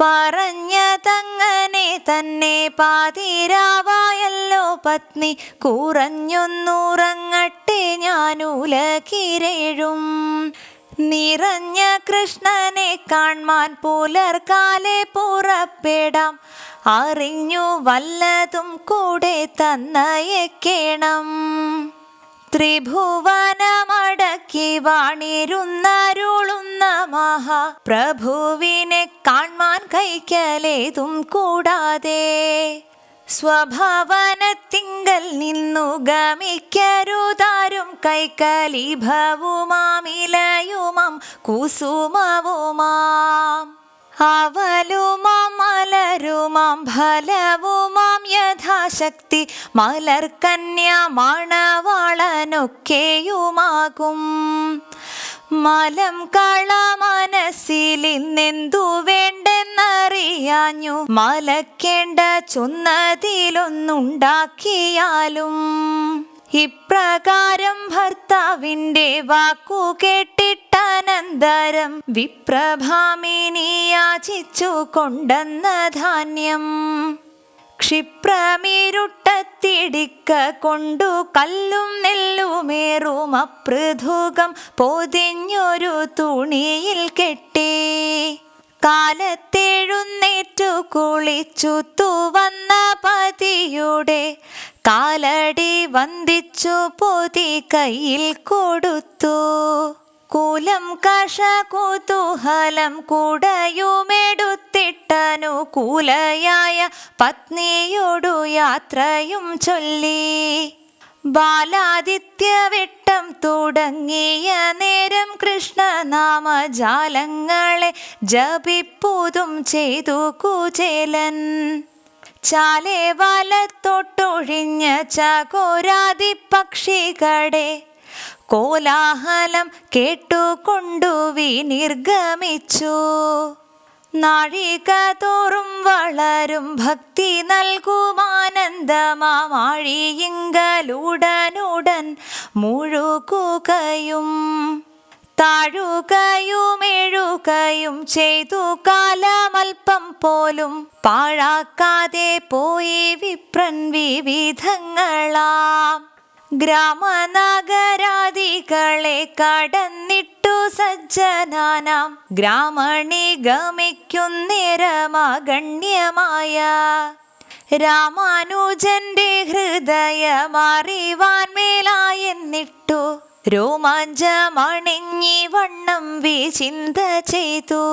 പറഞ്ഞതങ്ങനെ തന്നെ പാതിരാവായല്ലോ പത്നി. കുറഞ്ഞൊന്നുറങ്ങട്ടെ ഞാനുലകിരേഴും. നിറഞ്ഞ കൃഷ്ണനെ കാൺമാൻ പുലർക്കാലെ പുറപ്പെടാം. അറിഞ്ഞു വല്ലതും കൂടെ തന്നയക്കേണം. ത്രിഭുവനമടക്കി വാണിരുന്നരുളുന്ന മഹാപ്രഭുവിനെ കാൺമാൻ കൈക്കലേതും കൂടാതെ സ്വഭാവനത്തിങ്കൽ നിന്നു ഗമിക്കരുതാരും കൈക്കലിഭവുമാമിലയുമാം കുസുമവുമാം. അവലുമാം മലരുമാം ഫലവുമാം യഥാശക്തി മലർ മണവാളനൊക്കെയുമാകും. മലം കള മനസ്സിലിന്നെന്തു വേണ്ടെന്നറിയാഞ്ഞു? മലക്കേണ്ട ചൊന്നതിലൊന്നുണ്ടാക്കിയാലും ഇപ്രകാരം ഭർത്താവിന്റെ വാക്കു കേട്ടിട്ടനന്തരം വിപ്രഭാമിനി യാചിച്ചു കൊണ്ടെന്ന ധാന്യം. ക്ഷിപ്രമിരുട്ടത്തിടിക്ക കൊണ്ടു കല്ലും നെല്ലുമേറും അപൃഥുകം പൊതിഞ്ഞൊരു തുണിയിൽ കെട്ടി. കാലത്തെഴുന്നേറ്റു കുളിച്ചു തുവന്ന പതിയുടെ കാലടി വന്ദിച്ചു പൊതി കയ്യിൽ കൊടുത്തു. കുലം കാഷ കുതൂഹലം കുടയുമെടുത്തിട്ടനുകൂലയായ പത്നിയോടു യാത്രയും ചൊല്ലി. ബാലാദിത്യവിട്ടം തുടങ്ങിയ നേരം കൃഷ്ണനാമജാലങ്ങളെ ജപിപ്പുതും ചെയ്തു കുചേലൻ. ചാലേ വലത്തൊട്ടൊഴിഞ്ഞ ചകോരാതി പക്ഷികളെ കോലാഹലം കേട്ടുകൊണ്ടു വിനിർഗമിച്ചു. നാഴിക വളരും ഭക്തി നൽകുമാനന്ദമാഴിയിങ്കലുടനുടൻ മുഴുകുകയും. താഴുകയും എഴുകയും ചെയ്തു കാലമൽപ്പം പോലും പാഴാക്കാതെ പോയി വിപ്രൻ വിവിധങ്ങളാം. ഗ്രാമനഗരാദികളെ കടന്നിട്ടു സജ്ജനാനാം. ഗ്രാമണി ഗമിക്കുന്നേരമഗണ്യമായ രാമാനുജന്റെ ഹൃദയമറിവാൻ മേലായെന്നിട്ടു രോമാഞ്ചമണിഞ്ഞി വണ്ണം വിചിന്ത ചെയ്തു.